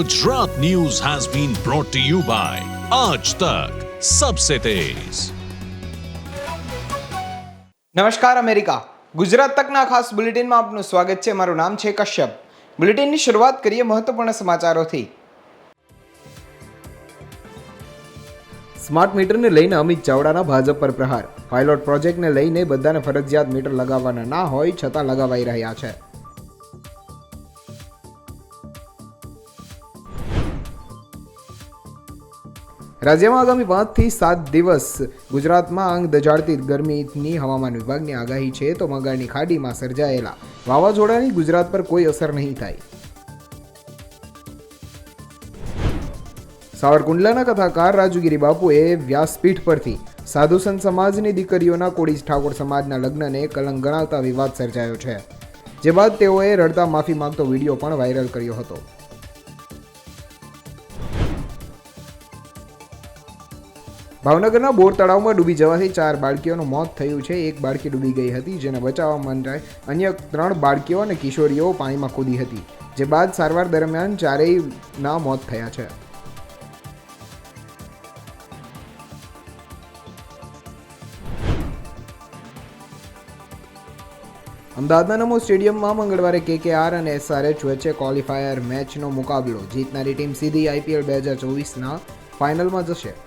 Gujarat news has been brought to you by Aaj Tak, Sabse Tez. નમસ્કાર America. Gujarat તકના ખાસ બુલેટિનમાં આપનું સ્વાગત છે. મારું નામ છે કશ્યપ. બુલેટિનની શરૂઆત કરીએ મહત્વપૂર્ણ સમાચારોથી. સ્માર્ટ મીટરને લઈને અમિત ચાવડાના ભાજપ પર પ્રહાર. પાયલોટ પ્રોજેક્ટને લઈને બધાને ફરજિયાત મીટર લગાવવાના ના હોય છતાં લગાવાઈ રહ્યા છે. રાજ્યમાં આગામી પાંચથી સાત દિવસ ગુજરાતમાં આંગ દજાડતી ગરમીની હવામાન વિભાગની આગાહી છે તો બંગાળની ખાડીમાં સર્જાયેલા વાવાઝોડાની ગુજરાત પર કોઈ અસર નહીં થાય. સાવરકુંડલાના કથાકાર રાજુગીરી બાપુએ વ્યાસપીઠ પરથી સાધુ સંત સમાજની દીકરીઓના કોળી ઠાકોર સમાજના લગ્નને કલંક ગણાવતા વિવાદ સર્જાયો છે, જે બાદ તેઓએ રડતા માફી માંગતો વીડિયો પણ વાયરલ કર્યો હતો. ભાવનગરના બોર તળાવમાં ડૂબી જવાથી ચાર બાળકીઓનું મોત થયું છે. એક બાળકી ડૂબી ગઈ હતી, જેને બચાવવા માટે અન્ય ત્રણ બાળકીઓ અને કિશોરીઓ પાણીમાં કૂદી હતી, જે બાદ સારવાર દરમિયાન ચારેયના મોત થયા છે. અમદાવાદના નમો સ્ટેડિયમમાં મંગળવારે કેકેઆર અને એસઆરએચ વચ્ચે ક્વોલિફાયર મેચનો મુકાબલો જીતનારી ટીમ સીધી આઈપીએલ બે હજાર ચોવીસના ફાઇનલમાં જશે.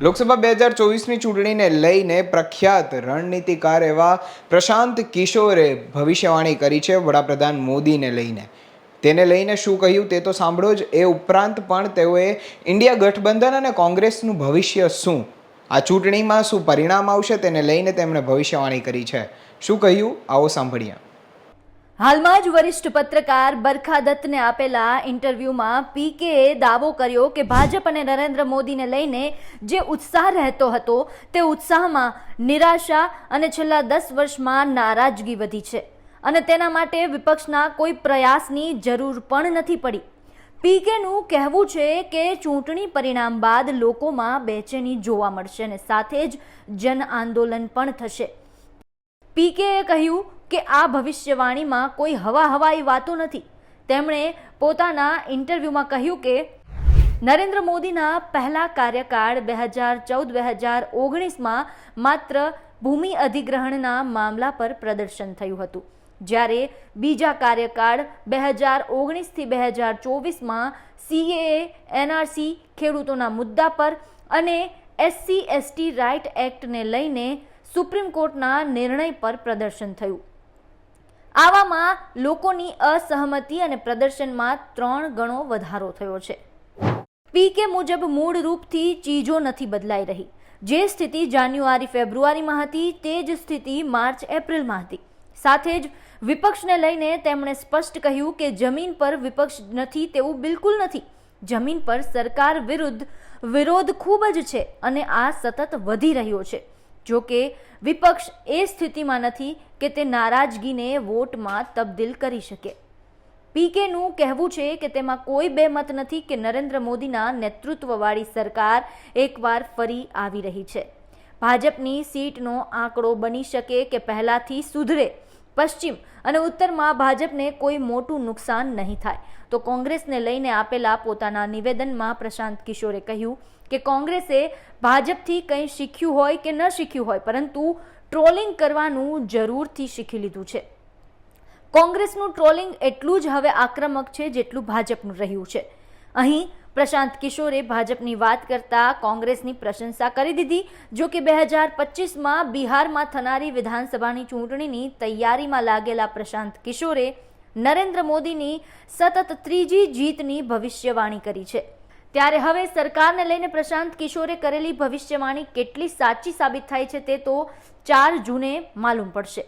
લોકસભા બે હજાર ચોવીસની ચૂંટણીને લઈને પ્રખ્યાત રણનીતિકાર એવા પ્રશાંત કિશોરે ભવિષ્યવાણી કરી છે વડાપ્રધાન મોદીને લઈને. તેને લઈને શું કહ્યું તે તો સાંભળો જ. એ ઉપરાંત પણ તેઓએ ઇન્ડિયા ગઠબંધન અને કોંગ્રેસનું ભવિષ્ય શું? આ ચૂંટણીમાં શું પરિણામ આવશે તેને લઈને તેમણે ભવિષ્યવાણી કરી છે. શું કહ્યું? આવો સાંભળીએ. હાલમાં જ વરિષ્ઠ પત્રકાર બરખા દત્તને આપેલા ઇન્ટરવ્યૂમાં પીકેએ દાવો કર્યો કે ભાજપ અને નરેન્દ્ર મોદીને લઈને જે ઉત્સાહ રહેતો હતો તે ઉત્સાહમાં નિરાશા અને છેલ્લા દસ વર્ષમાં નારાજગી વધી છે અને તેના માટે વિપક્ષના કોઈ પ્રયાસની જરૂર પણ નથી પડી. પીકેનું કહેવું છે કે ચૂંટણી પરિણામ બાદ લોકોમાં બેચેની જોવા મળશે અને સાથે જ જન આંદોલન પણ થશે. પીકેએ કહ્યું કે આ ભવિષ્યવાણીમાં કોઈ હવા હવાઈ વાતો નથી. તેમણે પોતાના ઇન્ટરવ્યૂમાં કહ્યું કે, નરેન્દ્ર મોદીના પહેલા કાર્યકાળ બે હજાર ચૌદ, બે હજાર ઓગણીસમાં માત્ર ભૂમિ અધિગ્રહણના મામલા પર પ્રદર્શન થયું હતું. જ્યારે બીજા કાર્યકાળ બે હજાર ઓગણીસથી બે હજાર ચોવીસમાં સીએએ એનઆરસી ખેડૂતોના મુદ્દા પર અને એસસી એસટી રાઇટ એક્ટને લઈને સુપ્રીમ કોર્ટના નિર્ણય પર પ્રદર્શન થયું. આવામાં લોકોની અસહમતિ અને પ્રદર્શનમાં ત્રણ ગણો વધારો થયો છે. પીકે મુજબ મૂળ રૂપથી ચીજો નથી બદલાઈ રહી. જે સ્થિતિ જાન્યુઆરી ફેબ્રુઆરીમાં હતી તે જ સ્થિતિ માર્ચ એપ્રિલમાં હતી. સાથે જ વિપક્ષને લઈને તેમણે સ્પષ્ટ કહ્યું કે જમીન પર વિપક્ષ નથી તેવું બિલકુલ નથી. જમીન પર સરકાર વિરુદ્ધ વિરોધ ખૂબ જ છે અને આ સતત વધી રહ્યો છે. જો કે વિપક્ષ એ સ્થિતિમાં નથી કે તે નારાજગીને વોટમાં તબદીલ કરી શકે. પીકેનું કહેવું છે કે તેમાં કોઈ બે મત નથી કે નરેન્દ્ર મોદીના નેતૃત્વવાળી સરકાર એકવાર ફરી આવી રહી છે. ભાજપની સીટનો આંકડો બની શકે કે પહેલાથી સુધરે. પશ્ચિમ અને ઉત્તરમાં ભાજપને કોઈ મોટું નુકસાન નહીં થાય. તો કોંગ્રેસને લઈને આપેલા પોતાના નિવેદનમાં પ્રશાંત કિશોરે કહ્યું કે કોંગ્રેસે ભાજપથી કંઈ શીખ્યું હોય કે ન શીખ્યું હોય, પરંતુ ટ્રોલિંગ કરવાનું જરૂરથી શીખી લીધું છે. કોંગ્રેસનું ટ્રોલિંગ એટલું જ હવે આક્રમક છે જેટલું ભાજપનું રહ્યું છે. અહીં પ્રશાંત કિશોરે ભાજપની વાત કરતા કોંગ્રેસની પ્રશંસા કરી દીધી, જો કે બે હજાર પચીસમાં બિહારમાં થનારી વિધાનસભાની ચૂંટણીની તૈયારીમાં લાગેલા પ્રશાંત કિશોરે નરેન્દ્ર મોદીની સતત ત્રીજી જીતની ભવિષ્યવાણી કરી છે. ત્યારે હવે સરકારને લઈને પ્રશાંત કિશોરે કરેલી ભવિષ્યવાણી કેટલી સાચી સાબિત થાય છે તે તો ચાર જૂને માલુમ પડશે.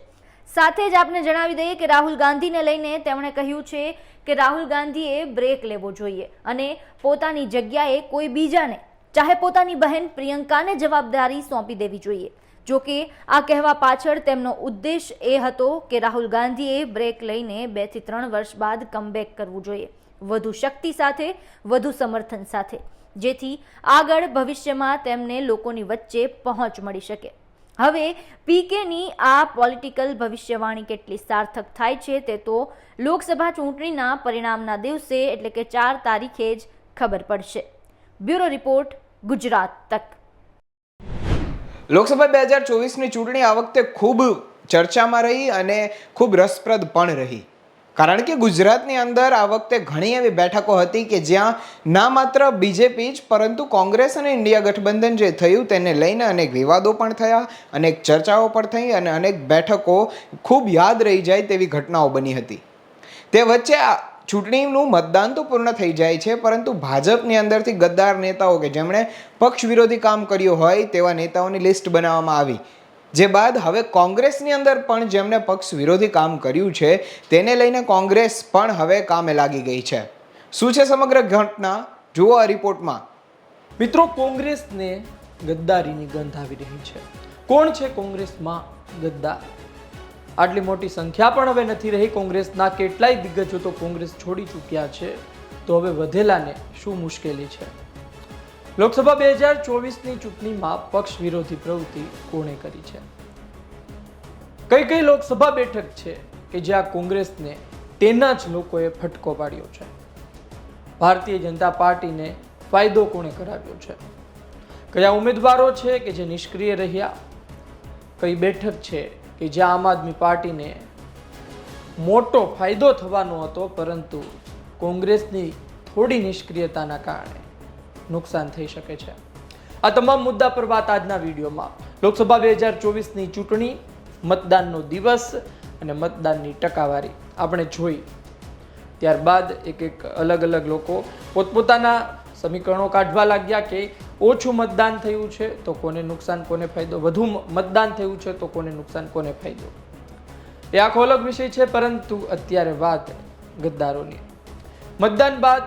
સાથે જ આપને જણાવી દઈએ કે રાહુલ ગાંધીને લઈને તેમણે કહ્યું છે કે રાહુલ ગાંધીએ બ્રેક લેવો જોઈએ અને પોતાની જગ્યાએ કોઈ બીજાને, ચાહે પોતાની બહેન પ્રિયંકાને જવાબદારી સોંપી દેવી જોઈએ. જો કે આ કહેવા પાછળ તેમનો ઉદ્દેશ એ હતો કે રાહુલ ગાંધીએ બ્રેક લઈને બેથી ત્રણ વર્ષ બાદ કમબેક કરવું જોઈએ. વધુ શક્તિ સાથે, વધુ સમર્થન સાથે, જેથી આગળ ભવિષ્યમાં તેમને લોકોની વચ્ચે પહોંચ મળી શકે. હવે, પીકેની આ પોલિટિકલ ભવિષ્યવાણી કેટલી સાર્થક થાય છે તે તો લોકસભા ચૂંટણીના પરિણામના દિવસે, એટલે કે ચાર તારીખે જ ખબર પડશે. બ્યુરો રિપોર્ટ, ગુજરાત તક. લોકસભા બે હજાર ચોવીસની ચૂંટણી આ વખતે ખૂબ ચર્ચામાં રહી અને ખૂબ રસપ્રદ પણ રહી. કારણ કે ગુજરાતની અંદર આ વખતે ઘણી એવી બેઠકો હતી કે જ્યાં ના માત્ર બીજેપી જ, પરંતુ કોંગ્રેસ અને ઇન્ડિયા ગઠબંધન જે થયું તેને લઈને અનેક વિવાદો પણ થયા, અનેક ચર્ચાઓ પણ થઈ અને અનેક બેઠકો ખૂબ યાદ રહી જાય તેવી ઘટનાઓ બની હતી. તે વચ્ચે આ ચૂંટણીનું મતદાન તો પૂર્ણ થઈ જાય છે, પરંતુ ભાજપની અંદરથી ગદ્દાર નેતાઓ કે જેમણે પક્ષ વિરોધી કામ કર્યું હોય તેવા નેતાઓની લિસ્ટ બનાવવામાં આવી. જે બાદ હવે કોંગ્રેસની અંદર પણ જેમણે પક્ષ વિરોધી કામ કર્યું છે, તેને લઈને કોંગ્રેસ પણ હવે કામે લાગી ગઈ છે. શું છે સમગ્ર ઘટના? જુઓ આ રિપોર્ટમાં. મિત્રો, કોંગ્રેસને ગદ્દારીની ગંધ આવી રહી છે. કોણ છે કોંગ્રેસમાં ગદ્દાર? આટલી મોટી સંખ્યા પણ હવે નથી રહી કોંગ્રેસના. કેટલાય દિગ્ગજો તો કોંગ્રેસ છોડી ચૂક્યા છે. તો હવે વધેલાને શું મુશ્કેલી છે? લોકસભા બે હજાર ચોવીસની ચૂંટણીમાં પક્ષ વિરોધી પ્રવૃત્તિ કોણે કરી છે? કઈ કઈ લોકસભા બેઠક છે કે જ્યાં કોંગ્રેસને તેના જ લોકોએ ફટકો પાડ્યો છે? ભારતીય જનતા પાર્ટીને ફાયદો કોણે કરાવ્યો છે? કયા ઉમેદવારો છે કે જે નિષ્ક્રિય રહ્યા? કઈ બેઠક છે કે જ્યાં આમ આદમી પાર્ટીને મોટો ફાયદો થવાનો હતો, પરંતુ કોંગ્રેસની થોડી નિષ્ક્રિયતાના કારણે? નુકસાન થઈ શકે છે. આ તમામ મુદ્દા પર વાત આજના વિડીયોમાં. લોકસભા બે હજાર ચોવીસની ચૂંટણી, મતદાનનો દિવસ અને મતદાનની ટકાવારી. આપણે જોઈ. ત્યારબાદ એક એક અલગ અલગ લોકો પોતપોતાના સમીકરણો કાઢવા લાગ્યા કે ઓછું મતદાન થયું છે તો કોને નુકસાન, કોને ફાયદો? વધુ મતદાન થયું છે તો કોને નુકસાન, કોને ફાયદો? એ આખો અલગ વિષય છે, પરંતુ અત્યારે વાત ગદ્દારોની. મતદાન બાદ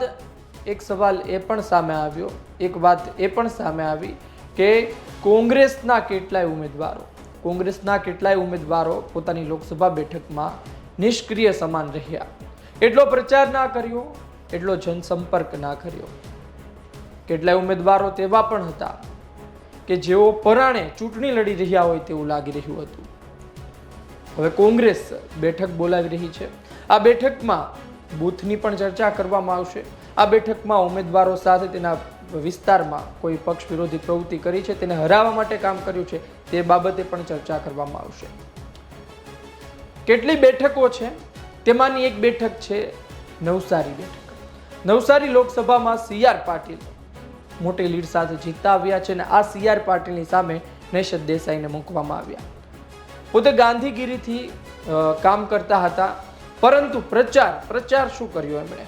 એક સવાલ એ પણ સામે આવ્યો, એક વાત એ પણ સામે આવી કે કોંગ્રેસના કેટલાય ઉમેદવારો, કોંગ્રેસના કેટલાય ઉમેદવારો પોતાની લોકસભા બેઠકમાં નિષ્ક્રિય સમાન રહ્યા. એટલો પ્રચાર ના કર્યો, એટલો જનસંપર્ક ના કર્યો. કેટલાય ઉમેદવારો તેવા પણ હતા કે જેઓ પરાણે ચૂંટણી લડી રહ્યા હોય તેવું લાગી રહ્યું હતું. હવે કોંગ્રેસ બેઠક બોલાવી રહી છે. આ બેઠકમાં બૂથની પણ ચર્ચા કરવામાં આવશે. આ બેઠકમાં ઉમેદવારો સાથે તેના વિસ્તારમાં કોઈ પક્ષ વિરોધી પ્રવૃત્તિ કરી છે, તેને હરાવવા માટે કામ કર્યું છે, તે બાબતે પણ ચર્ચા કરવામાં આવશે. કેટલી બેઠકો છે? તેમાંની એક બેઠક છે નવસારી બેઠક. નવસારી લોકસભામાં સી આર પાટીલ મોટી લીડ સાથે જીતતા આવ્યા છે અને આ સી આર પાટીલની સામે નેશદ દેસાઈને મૂકવામાં આવ્યા. પોતે ગાંધીગીરીથી કામ કરતા હતા. પરંતુ પ્રચાર પ્રચાર શું કર્યો એમણે?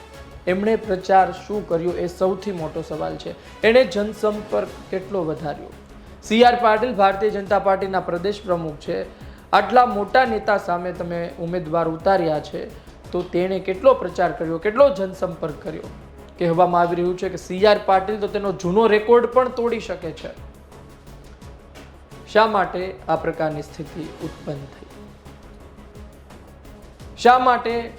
એમણે પ્રચાર શું કર્યો એ સૌથી મોટો સવાલ છે. એણે જનસંપર્ક કેટલો વધાર્યો? સી આર પાટીલ ભારતીય જનતા પાર્ટીના પ્રદેશ પ્રમુખ છે. આટલા મોટા નેતા સામે તમે ઉમેદવાર ઉતાર્યા છે, તો તેણે કેટલો પ્રચાર કર્યો? કેટલો જનસંપર્ક કર્યો? કહેવામાં આવી રહ્યું છે કે સી આર પાટીલ તો તેનો જૂનો રેકોર્ડ પણ તોડી શકે છે. શા માટે આ પ્રકારની સ્થિતિ ઉત્પન્ન થઈ? શા માટે?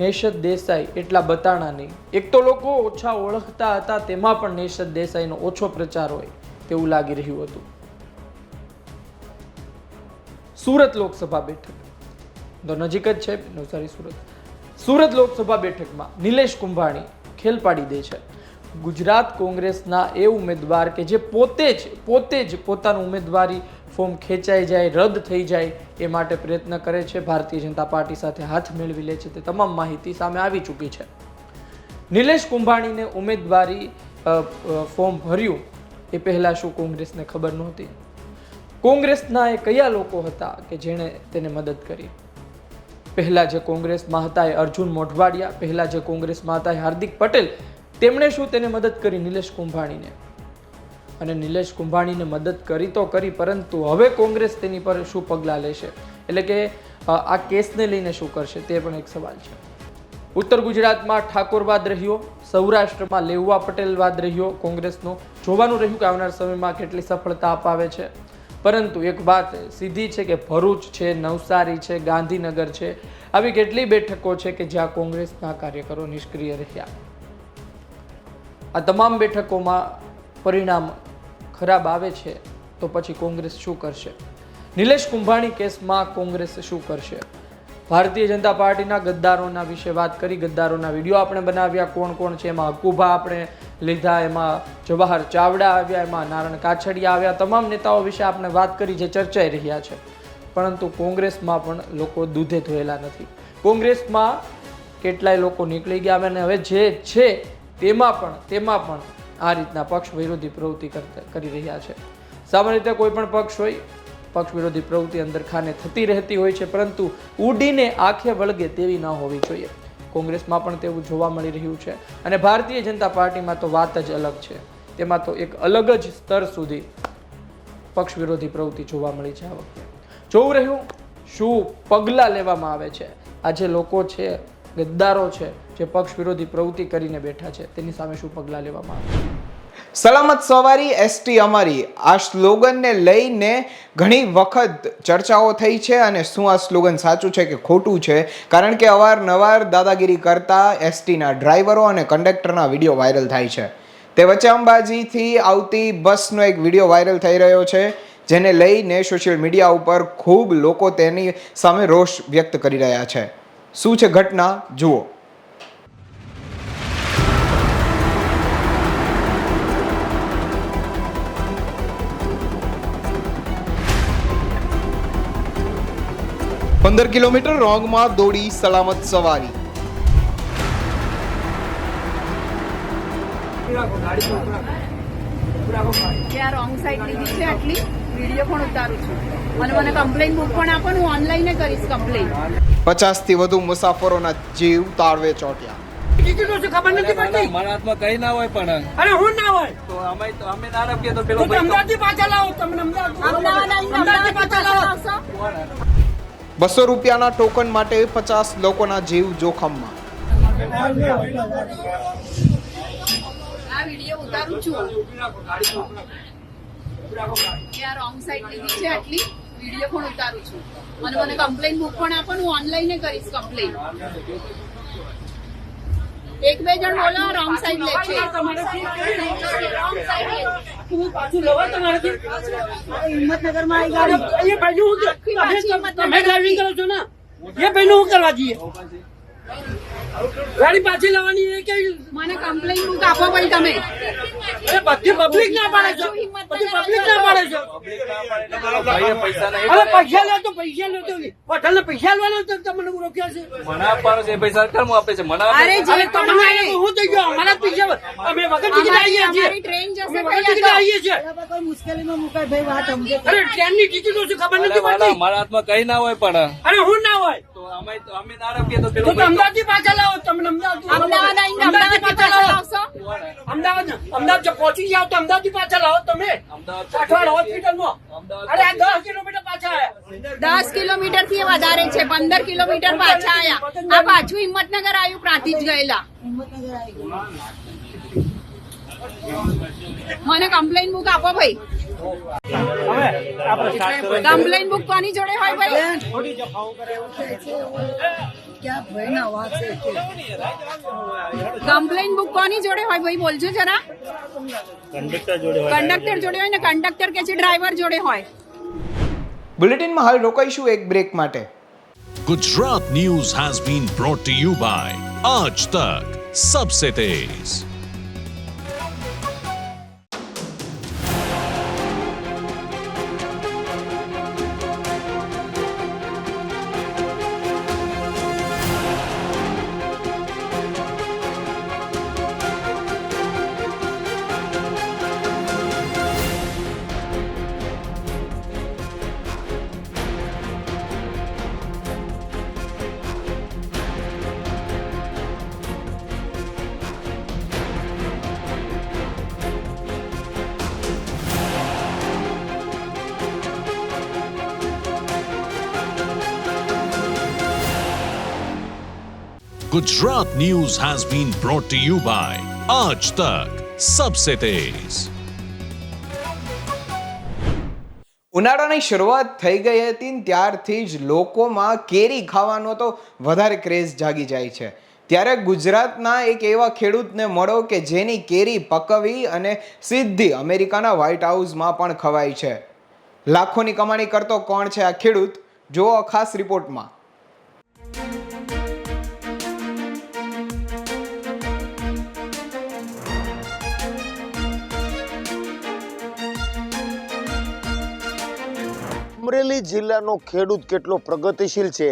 નેશદ દેસાઈ એટલા બતાણા નહીં એક તો લોકો ઓછા ઓળખતા હતા, તેમાં પણ નેશદ દેસાઈનો ઓછો પ્રચાર હોય તેવું લાગી રહ્યું હતું. સુરત લોકસભા બેઠક. તો નજીક જ છે? નવસારી સુરત. સુરત લોકસભા બેઠકમાં નિલેશ કુંભાણી ખેલ પાડી દે છે. ગુજરાત કોંગ્રેસના એ ઉમેદવાર કે જે પોતે જ પોતે જ પોતાનું ઉમેદવારી ફોર્મ ખેંચાઈ જાય, રદ થઈ જાય, એ માટે પ્રયત્ન કરે છે. ભારતીય જનતા પાર્ટી સાથે હાથ મેળવી લે છે તે તમામ માહિતી સામે આવી ચૂકી છે. નિલેશ કુંભાણીને ઉમેદવારી ફોર્મ ભર્યું. એ પહેલાં શું કોંગ્રેસને ખબર નહોતી? કોંગ્રેસના એ કયા લોકો હતા કે જેણે તેને મદદ કરી? પહેલાં જે કોંગ્રેસમાં હતા એ અર્જુન મોઢવાડિયા, પહેલાં જે કોંગ્રેસમાં હતા એ હાર્દિક પટેલ, તેમણે શું તેને મદદ કરી નિલેશ કુંભાણીને? અને નિલેશ કુંભાણીને મદદ કરી તો કરી, પરંતુ હવે કોંગ્રેસ તેની પર શું પગલાં લેશે? એટલે કે આ કેસને લઈને શું કરશે? તે પણ એક સવાલ છે. ઉત્તર ગુજરાતમાં ઠાકોરવાદ રહ્યો, સૌરાષ્ટ્રમાં લેઉવા પટેલવાદ રહ્યો, કોંગ્રેસનો. જોવાનું રહ્યું કે આવનાર સમયમાં કેટલી સફળતા અપાવે છે. પરંતુ એક વાત સીધી છે કે ભરૂચ છે, નવસારી છે, ગાંધીનગર છે, આવી કેટલી બેઠકો છે કે જ્યાં કોંગ્રેસના કાર્યકરો નિષ્ક્રિય રહ્યા. આ તમામ બેઠકોમાં પરિણામ ખરાબ આવે છે, તો પછી કોંગ્રેસ શું કરશે? નિલેશ કુંભાણી કેસમાં કોંગ્રેસ શું કરશે? ભારતીય જનતા પાર્ટીના ગદ્દારોના વિશે વાત કરી, ગદ્દારોના વીડિયો આપણે બનાવ્યા, કોણ કોણ છે, એમાં હકુભા આપણે લીધા, એમાં જવાહર ચાવડા આવ્યા, એમાં નારણ કાછડિયા આવ્યા, તમામ નેતાઓ વિશે આપણે વાત કરી જે ચર્ચાઈ રહ્યા છે. પરંતુ કોંગ્રેસમાં પણ લોકો દૂધે ધોયેલા નથી. કોંગ્રેસમાં કેટલાય લોકો નીકળી ગયા, અને હવે જે છે, તેમાં પણ તેમાં પણ આ રીતના પક્ષ વિરોધી પ્રવૃત્તિ કરતા કરી રહ્યા છે. સામાન્ય રીતે કોઈ પણ પક્ષ હોય, પક્ષ વિરોધી પ્રવૃત્તિ અંદર ખાને થતી રહેતી હોય છે, પરંતુ ઉડીને આંખે વળગે તેવી ન હોવી જોઈએ. કોંગ્રેસમાં પણ તેવું જોવા મળી રહ્યું છે અને ભારતીય જનતા પાર્ટીમાં તો વાત જ અલગ છે. તેમાં તો એક અલગ જ સ્તર સુધી પક્ષ વિરોધી પ્રવૃત્તિ જોવા મળી છે આ વખતે. જોવું રહ્યું, શું પગલાં લેવામાં આવે છે? આજે લોકો છે, ગદ્દારો છે જે પક્ષ વિરોધી પ્રવૃત્તિ કરીને બેઠા છે, તેની સામે શું પગલાં લેવામાં આવે સલામત સવારી એસટી અમારી. આ સ્લોગનને લઈને ઘણી વખત ચર્ચાઓ થઈ છે અને શું આ સ્લોગન સાચું છે કે ખોટું છે? કારણ કે અવારનવાર દાદાગીરી કરતા એસટીના ડ્રાઈવરો અને કંડક્ટરના વીડિયો વાયરલ થાય છે. તે વચ્ચે અંબાજીથી આવતી બસનો એક વીડિયો વાયરલ થઈ રહ્યો છે, જેને લઈને સોશિયલ મીડિયા ઉપર ખૂબ લોકો તેની સામે રોષ વ્યક્ત કરી રહ્યા છે. શું છે ઘટના? જુઓ. પંદર કિલોમીટર રોંગમાં દોડી સલામત સવારી. કે આ રોંગ સાઈડ લીધી છે આટલી વીડિયો પણ ઉતારું છું. અને મને કમ્પ્લેન બુક પણ આપો હું ઓનલાઈન કરીશ કમ્પ્લેન પચાસથી વધુ મુસાફરોના જીવ તાળવે ચોટ્યા. ટિકિટો છે ખબર નથી પડતી? મારા હાથમાં કઈ ના હોય પણ અરે હું ના હોય? તો અમે તો અમે ના રાખીએ તો પેલો તો અમદાવાદથી પાછા લાવો તમને અમદાવાદ અમદાવાદ પાછા લાવો. આવશો બસો રૂપિયાના ટોકન માટે પચાસ લોકોના જીવ જોખમમાં. વીડિયો ઉતારું છું. આ રોંગ સાઈડ લીધી છે આટલી વીડિયો પણ ઉતારું છું. અને મને કમ્પ્લેન બુક પણ આપો હું ઓનલાઈન કરીશ કમ્પ્લેન એક બે જણ બોલો રોંગ સાઈડ લે છે. પાછું લવા તમારાથી હિંમતનગરમાં આવી ગાડી. એ ભાઈ હિંમતનગર તમે ડ્રાઇવિંગ કરો છો ને? એ ભાઈ હું કરવા જઈએ? ગાડી પાછી લેવાની એ કે મને કમ્પ્લેન બુક આપો ભાઈ તમે. એ બધી પબ્લિક ના પાડે છો. બધી પબ્લિક ના પાડે છે. ભાઈએ પૈસા નહીં અરે પૈસા લે તો પૈસા લે તો હોટલ પૈસા લેવાનો તો તમને રોક્યા છે. મને આપવાનો છે પૈસા સરકાર આપે છે મને અરે જે તમને હું તો ગયો. અમારા પૈસા અમે વગર ટિકિટ આવીએ છીએ. અમારી ટ્રેન જશે વગર ટિકિટ આવીએ છીએ. કોઈ મુશ્કેલીમાં મુકાય ભાઈ વાત છીએ અરે ટ્રેનની ટિકિટ ઓછી ખબર નથી મારા પડતી. મારા હાથમાં કઈ ના હોય પણ. અરે હું ના હોય. તો અમે અમે ના રાખીએ તો પેલો તો અમદાવાદથી પાછા લાવો તમને અમદાવાદ અમદાવાદ આવીને અમદાવાદથી અમદાવાદથી પાછા પાછા લાવો આવશો અમદાવાદ અમદાવાદ જો પહોંચી જાવ તો અમદાવાદ પાછા લાવો તમે. અમદાવાદ કાઠવાડ હોસ્પિટલમાં. અરે આ દસ કિલોમીટર પાછા આવ્યા. દસ કિલોમીટર. થી વધારે છે પંદર કિલોમીટર પાછા આવ્યા. આ પાછું હિંમતનગર આવ્યું પ્રાંતિજ ગયેલા. મને કમ્પ્લેન બુક આપો ભાઈ. કમ્પ્લેન બુક કોની જોડે હોય ભાઈ? કમ્પ્લેન બુક કોની જોડે હોય? ભાઈ બોલજો જરા. કંડક્ટર જોડે હોય ને? કંડક્ટર કે છે ડ્રાઈવર જોડે હોય? બુલેટિનમાં હાલ રોકાઈશું એક બ્રેક માટે. Gujarat news has been brought to you by Aaj Tak Sabse Tez. Gujarat news has been brought to you Aaj Tak Sabse Tez. ઉનાળાની શરૂઆત થઈ ગઈ હતી ત્યારથી જ લોકોમાં કેરી ખાવાનો તો વધારે ક્રેઝ જાગી જાય છે. ત્યારે ગુજરાતના એક એવા ખેડૂતને મળો કે જેની કેરી પકવી અને સીધી અમેરિકાના વ્હાઇટ હાઉસમાં પણ ખવાય છે. લાખોની કમાણી કરતો કોણ છે આ ખેડૂત? જુઓ ખાસ રિપોર્ટમાં. અમરેલી જિલ્લાનો ખેડૂત કેટલો પ્રગતિશીલ છે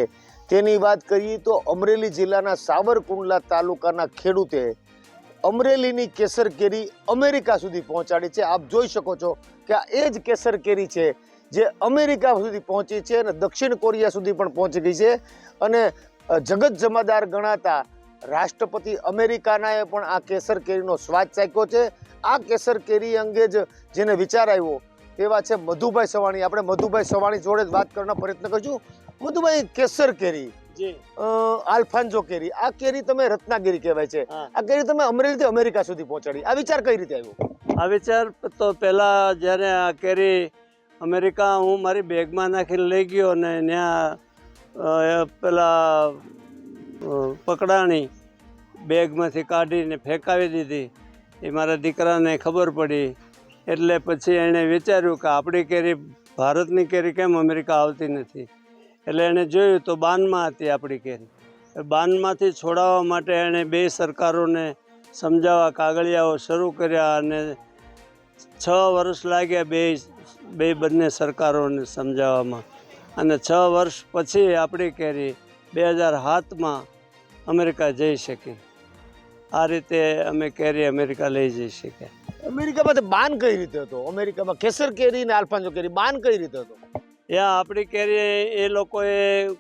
તેની વાત કરીએ તો અમરેલી જિલ્લાના સાવરકુંડલા તાલુકાના ખેડૂતે અમરેલીની કેસર કેરી અમેરિકા સુધી પહોંચાડી છે. આપ જોઈ શકો છો કે આ એ જ કેસર કેરી છે જે અમેરિકા સુધી પહોંચી છે અને દક્ષિણ કોરિયા સુધી પણ પહોંચી ગઈ છે. અને જગત જમાદાર ગણાતા રાષ્ટ્રપતિ અમેરિકાનાએ પણ આ કેસર કેરીનો સ્વાદ ચાખ્યો છે. આ કેસર કેરી અંગે જ જેને વિચાર આવ્યો તેવા છે મધુભાઈ સવાણી. આપણે મધુભાઈ સવાણી જોડે જ વાત કરવાનો પ્રયત્ન કરશું મધુભાઈ કેસર કેરી આલ્ફાન્જો કેરી. આ કેરી તમે રત્નાગીરી કહેવાય છે. આ કેરી તમે અમરેલીથી અમેરિકા સુધી પહોંચાડી. આ વિચાર કઈ રીતે આવ્યો? આ વિચાર તો પહેલાં જ્યારે આ કેરી અમેરિકા હું મારી બેગમાં નાખીને લઈ ગયો અને ત્યાં પેલા પકડાણી બેગમાંથી કાઢીને ફેંકાવી દીધી. એ મારા દીકરાને ખબર પડી. એટલે પછી એણે વિચાર્યું કે આપણી કેરી ભારતની કેરી કેમ અમેરિકા આવતી નથી? એટલે એણે જોયું તો બાનમાં હતી આપણી કેરી. બાનમાંથી છોડાવવા માટે એણે બે સરકારોને સમજાવવા કાગળિયાઓ શરૂ કર્યા અને છ વર્ષ લાગ્યા બે બે બંને સરકારોને સમજાવવામાં. અને છ વર્ષ પછી આપણી કેરી બે હજાર સાતમાં અમેરિકા જઈ શકી. આ રીતે અમે કેરી અમેરિકા લઈ જઈ શક્યા. અમેરિકામાં તો બાન કઈ રીતે હતો? અમેરિકામાં કેસર કેરી ને આલ્ફાન્જો કેરી બાન કઈ રીતે હતો? યા આપણી કેરી એ લોકોએ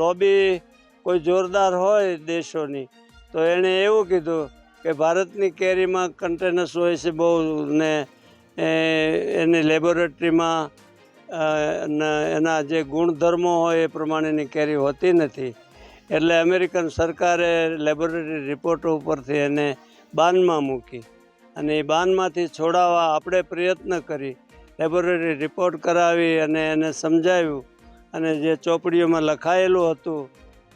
લોબી કોઈ જોરદાર હોય દેશોની, તો એણે એવું કીધું કે ભારતની કેરીમાં કન્ટેનર્સ હોય છે બહુ ને એની લેબોરેટરીમાં એના જે ગુણધર્મો હોય એ પ્રમાણેની કેરી હોતી નથી. એટલે અમેરિકન સરકારે લેબોરેટરી રિપોર્ટો ઉપરથી એને બાનમાં મૂકી. અને એ બાનમાંથી છોડાવવા આપણે પ્રયત્ન કરી લેબોરેટરી રિપોર્ટ કરાવી અને એને સમજાવ્યું. અને જે ચોપડીઓમાં લખાયેલું હતું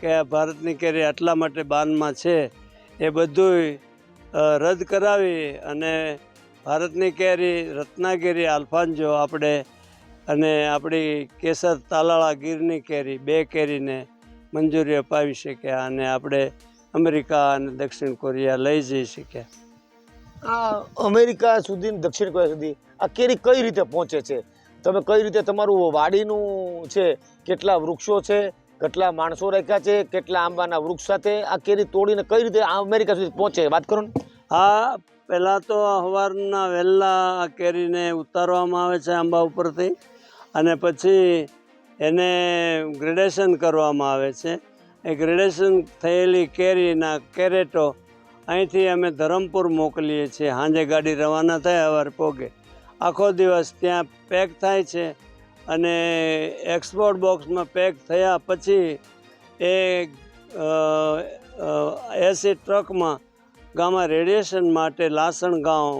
કે આ ભારતની કેરી આટલા માટે બાનમાં છે, એ બધુંય રદ કરાવી અને ભારતની કેરી, રત્નાગીરી આલ્ફાન્જો આપણે, અને આપણી કેસર તાલાળા ગીરની કેરી, બે કેરીને મંજૂરી અપાવી શક્યા અને આપણે અમેરિકા અને દક્ષિણ કોરિયા લઈ જઈ શક્યા. આ અમેરિકા સુધી દક્ષિણ કોરિયા સુધી આ કેરી કઈ રીતે પહોંચે છે? તમે કઈ રીતે તમારું વાડીનું છે, કેટલા વૃક્ષો છે, કેટલા માણસો રાખ્યા છે, કેટલા આંબાના વૃક્ષ સાથે આ કેરી તોડીને કઈ રીતે આ અમેરિકા સુધી પહોંચે? વાત કરો ને. આ પહેલાં તો સવારના વહેલા આ કેરીને ઉતારવામાં આવે છે આંબા ઉપરથી અને પછી એને ગ્રેડેશન કરવામાં આવે છે. એ ગ્રેડેશન થયેલી કેરીના કેરેટો અહીંથી અમે ધરમપુર મોકલીએ છીએ. સાંજે ગાડી રવાના થાય અવાર પોગે. આખો દિવસ ત્યાં પેક થાય છે અને એક્સપોર્ટ બોક્સમાં પેક થયા પછી એ એસી ટ્રકમાં ગામમાં રેડિયેશન માટે લાસણ ગાંવ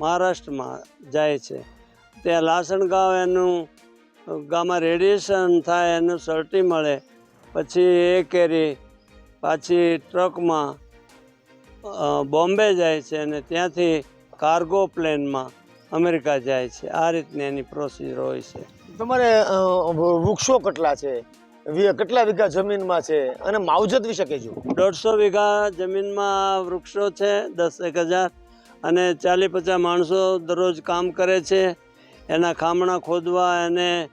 મહારાષ્ટ્રમાં જાય છે. ત્યાં લાસણ ગાંવ એનું ગામમાં રેડિયેશન થાય, એનું સર્ટી મળે. પછી એ કેરી પાછી ટ્રકમાં બોમ્બે જાય છે અને ત્યાંથી કાર્ગો પ્લેનમાં અમેરિકા જાય છે. આ રીતની એની પ્રોસિજર હોય છે. તમારે વૃક્ષો કેટલા છે? કેટલા વીઘા જમીનમાં છે? અને માવજત વિશે કહેજો. દોઢસો વીઘા જમીનમાં વૃક્ષો છે દસ એક હજાર. અને ચાલીસ પચાસ માણસો દરરોજ કામ કરે છે. એના ખામણા ખોદવા અને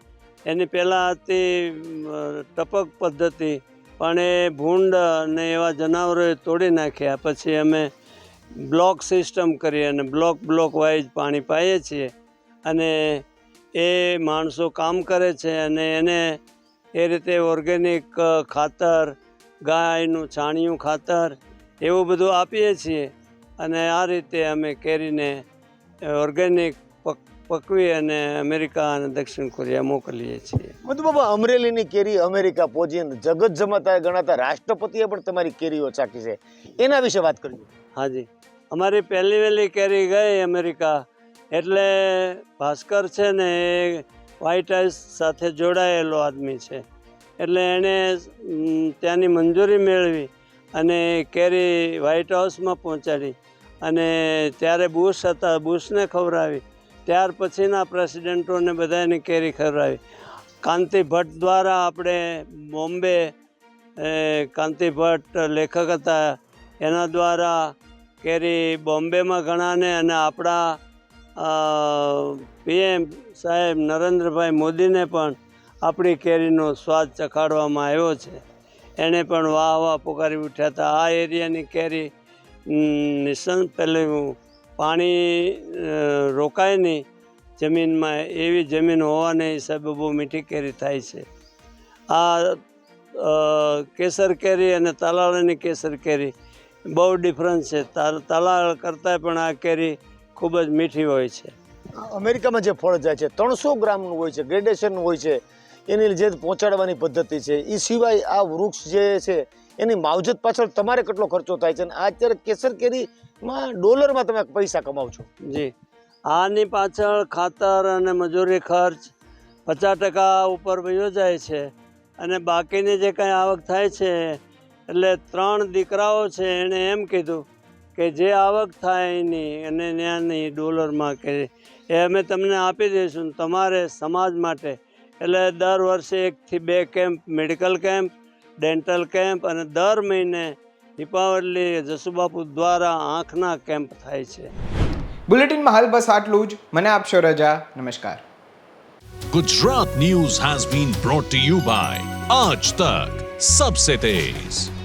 એની પહેલાં હતી ટપક પદ્ધતિ પણ એ ભૂંડ અને એવા જનાવરોએ તોડી નાખ્યા. પછી અમે બ્લોક સિસ્ટમ કરી અને બ્લોક બ્લોક વાઇઝ પાણી પાઈએ છીએ. અને એ માણસો કામ કરે છે અને એને એ રીતે ઓર્ગેનિક ખાતર, ગાયનું, છાણિયું ખાતર એવું બધું આપીએ છીએ. અને આ રીતે અમે કેરીને ઓર્ગેનિક પકવી અને અમેરિકા અને દક્ષિણ કોરિયા મોકલીએ છીએ. બધું બાબા અમરેલીની કેરી અમેરિકા પહોંચીને જગત જમાતા ગણાતા રાષ્ટ્રપતિએ પણ તમારી કેરીઓ ચાખી છે. એના વિશે વાત કરજો. હાજી. અમારી પહેલી વહેલી કેરી ગઈ અમેરિકા. એટલે ભાસ્કર છે ને એ વ્હાઇટ હાઉસ સાથે જોડાયેલો આદમી છે. એટલે એણે ત્યાંની મંજૂરી મેળવી અને કેરી વ્હાઇટ હાઉસમાં પહોંચાડી. અને ત્યારે બુશ હતા બુશને ખવડાવી. ત્યાર પછીના પ્રેસિડેન્ટોને બધાને કેરી ખવડાવી. કાંતિ ભટ્ટ દ્વારા આપણે બોમ્બે કાંતિ ભટ્ટ લેખક હતા. એના દ્વારા કેરી બોમ્બેમાં ઘણાને અને આપણા પીએમ સાહેબ નરેન્દ્રભાઈ મોદીને પણ આપણી કેરીનો સ્વાદ ચખાડવામાં આવ્યો છે. એણે પણ વાહ વાહ પુકારી ઉઠ્યા હતા. આ એરિયાની કેરી નિસંત પેલું પાણી રોકાય નહીં જમીનમાં, એવી જમીન હોવાને હિસાબે બહુ મીઠી કેરી થાય છે. આ કેસર કેરી અને તાલાળાની કેસર કેરી બહુ ડિફરન્સ છે. તાલાળ કરતાં પણ આ કેરી ખૂબ જ મીઠી હોય છે. અમેરિકામાં જે ફળ જાય છે, ત્રણસો ગ્રામનું હોય છે ગ્રેડેશનનું હોય છે, એની જે પહોંચાડવાની પદ્ધતિ છે એ સિવાય આ વૃક્ષ જે છે એની માવજત પાછળ તમારે કેટલો ખર્ચો થાય છે અને અત્યારે કેસર કેરીમાં ડોલરમાં તમે પૈસા કમાવ છો. જી. આની પાછળ ખાતર અને મજૂરી ખર્ચ પચાસ ટકા ઉપર વયો જાય છે અને બાકીની જે કાંઈ આવક થાય છે, એટલે ત્રણ દીકરાઓ છે, એણે એમ કીધું કે જે આવક થાય એની અને ત્યાંની ડોલરમાં કે એ અમે તમને આપી દઈશું તમારે સમાજ માટે. એટલે દર વર્ષે એકથી બે camp, medical camp dental camp અને દર મહિને દીપાવલી જસુબાપુ દ્વારા આંખના કેમ્પ થાય છે. બુલેટિનમાં હાલ બસ આટલું જ. મને આપશો રજા. નમસ્કાર. Gujarat news has been brought you by Aaj Tak Sabse Tez